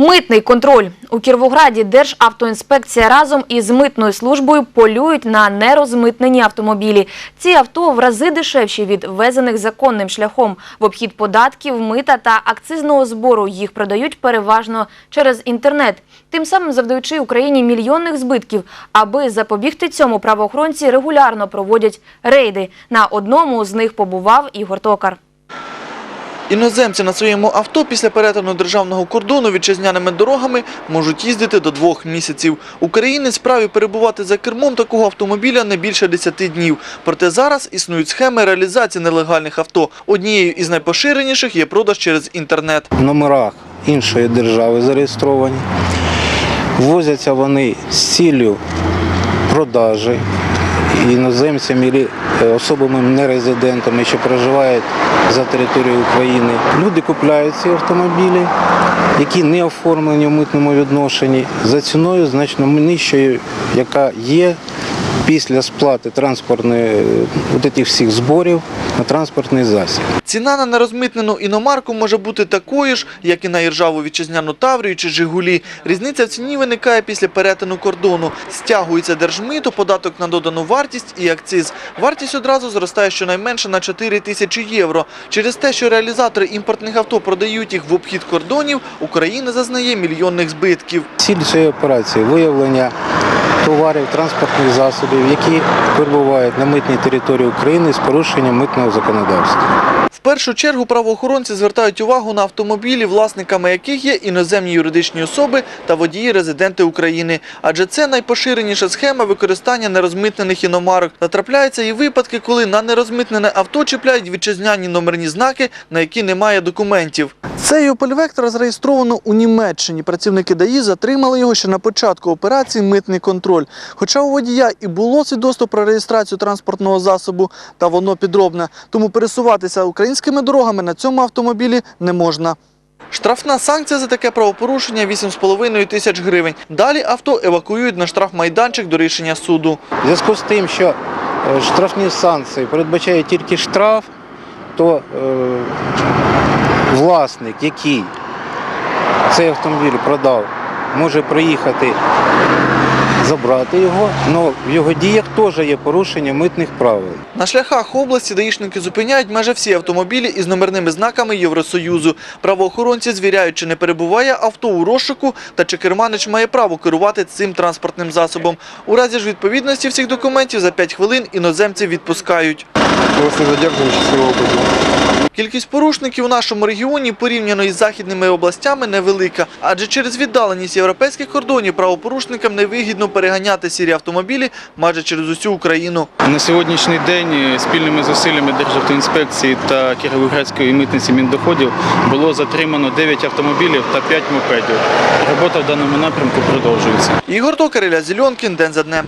Митний контроль у Кіровограді Державтоінспекція разом із митною службою полюють на нерозмитнені автомобілі. Ці авто в рази дешевші від ввезених законним шляхом. В обхід податків, мита та акцизного збору їх продають переважно через інтернет, тим самим завдаючи Україні мільйонних збитків. Аби запобігти цьому, правоохоронці регулярно проводять рейди. На одному з них побував Ігор Токар. Іноземці на своєму авто після перетину державного кордону вітчизняними дорогами можуть їздити до двох місяців. Українець праві перебувати за кермом такого автомобіля не більше 10 днів. Проте зараз існують схеми реалізації нелегальних авто. Однією із найпоширеніших є продаж через інтернет. в номерах іншої держави зареєстровані. Ввозяться вони з ціллю продажі іноземцям і особами нерезидентами, що проживають за територією України. Люди купляють ці автомобілі, які не оформлені в митному відношенні, за ціною значно нижчою, яка є після сплати транспортної от всіх зборів на транспортний засіб. Ціна на нерозмитнену іномарку може бути такою ж, як і на іржаву вітчизняну Таврію чи Жигулі. Різниця в ціні виникає після перетину кордону. Стягується держмито, податок на додану вартість і акциз. Вартість одразу зростає щонайменше на 4 тисячі євро. Через те, що реалізатори імпортних авто продають їх в обхід кордонів, Україна зазнає мільйонних збитків. Ціль цієї операції виявлення товарів, транспортних засобів, які перебувають на митній території України з порушенням митного законодавства. В першу чергу правоохоронці звертають увагу на автомобілі, власниками яких є іноземні юридичні особи та водії-резиденти України. Адже це найпоширеніша схема використання нерозмитнених іномарок. Та трапляються і випадки, коли на нерозмитнене авто чіпляють вітчизняні номерні знаки, на які немає документів. Цей Vectra зареєстровано у Німеччині. Працівники ДАІ затримали його ще на початку операції «Митний контроль». Хоча у водія і було свідоцтво про реєстрацію транспортного засобу, та воно підробне. Тому пересуватися українськими дорогами на цьому автомобілі не можна. Штрафна санкція за таке правопорушення 8,5 тисяч гривень. Далі авто евакуюють на штрафмайданчик до рішення суду. В зв'язку з тим, що е, штрафні санкції передбачають тільки штраф, то е, власник, який цей автомобіль продав, може приїхати забрати його, але в його діях теж є порушення митних правил. На шляхах області даїшники зупиняють майже всі автомобілі із номерними знаками Євросоюзу. Правоохоронці звіряють, чи не перебуває авто у розшуку та чи керманич має право керувати цим транспортним засобом. У разі ж відповідності всіх документів за 5 хвилин іноземців відпускають. Мы вас не задерживаем, счастливого пути. Кількість порушників у нашому регіоні порівняно із західними областями невелика, адже через віддаленість європейських кордонів правопорушникам невигідно переганяти сірі автомобілі майже через усю Україну. На сьогоднішній день е, спільними зусиллями Державтоінспекції та Кіровоградської митниці Міндоходів було затримано 9 автомобілів та 5 мопедів. Робота в даному напрямку продовжується. Ігор Токареля, Зільонкін, День за днем.